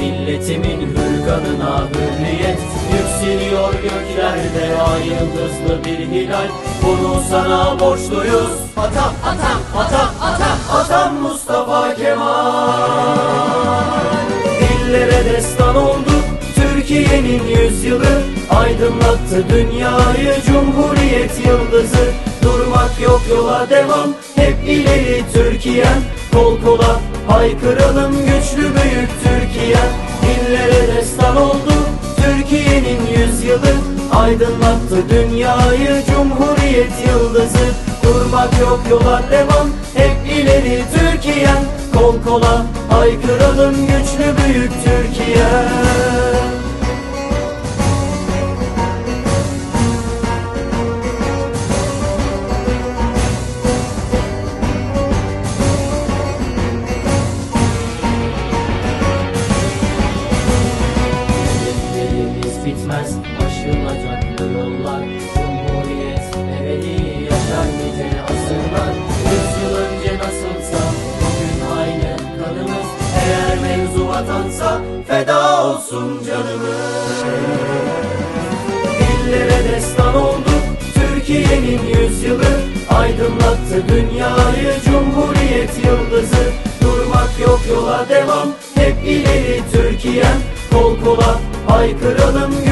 milletimin hürkanına hürriyet. Yükseliyor göklerde ay yıldızlı bir hilal. Bunu sana borçluyuz. Atam atam atam atam atam Mustafa Kemal. Dillere destan oldu Türkiye'nin yüzyılı. Aydınlattı dünyayı Cumhuriyet yıldızı. Durmak yok yola devam. Hep ileri Türkiye'm. Kol kola haykıralım güçlü büyük Türkiye. Dillere destan oldu Türkiye'nin yüzyılı. Aydınlattı dünyayı Cumhuriyet yıldızı. Durmak yok yola devam. Hep ileri Türkiye'm Kol kola haykıralım güçlü büyük Türkiye bitmez aşılacak yollar. Cumhuriyet ebedi yaşar nice asırlar. Yüzyıl önce nasılsa bugün aynı kanımız. Eğer mevzu vatansa feda olsun canımız. Dillere destan oldu Türkiye'nin yüzyılı Aydınlattı dünyayı Cumhuriyet yıldızı. Durmak yok yola devam. Hep ileri Türkiye'm. Kol kola haykıralım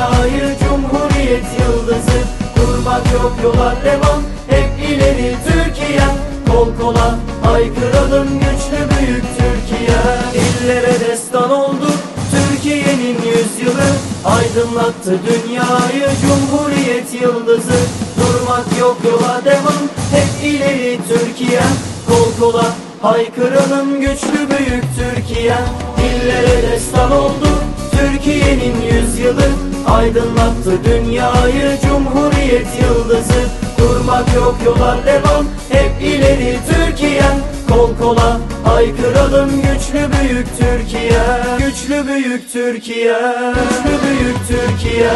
dünyayı Cumhuriyet yıldızı. Durmak yok yola devam. Hep ileri Türkiye'm Kol kola haykıralım güçlü büyük Türkiye. Dillere destan oldu Türkiye'nin yüzyılı Aydınlattı dünyayı Cumhuriyet yıldızı. Durmak yok yola devam. Hep ileri Türkiye. Kol kola haykıralım güçlü büyük Türkiye. Dillere destan oldu Türkiye'nin yüzyılı Aydınlattı dünyayı Cumhuriyet yıldızı. Durmak yok yola devam. Hep ileri Türkiye. Kol kola haykıralım güçlü büyük Türkiye. Güçlü büyük Türkiye. Güçlü büyük Türkiye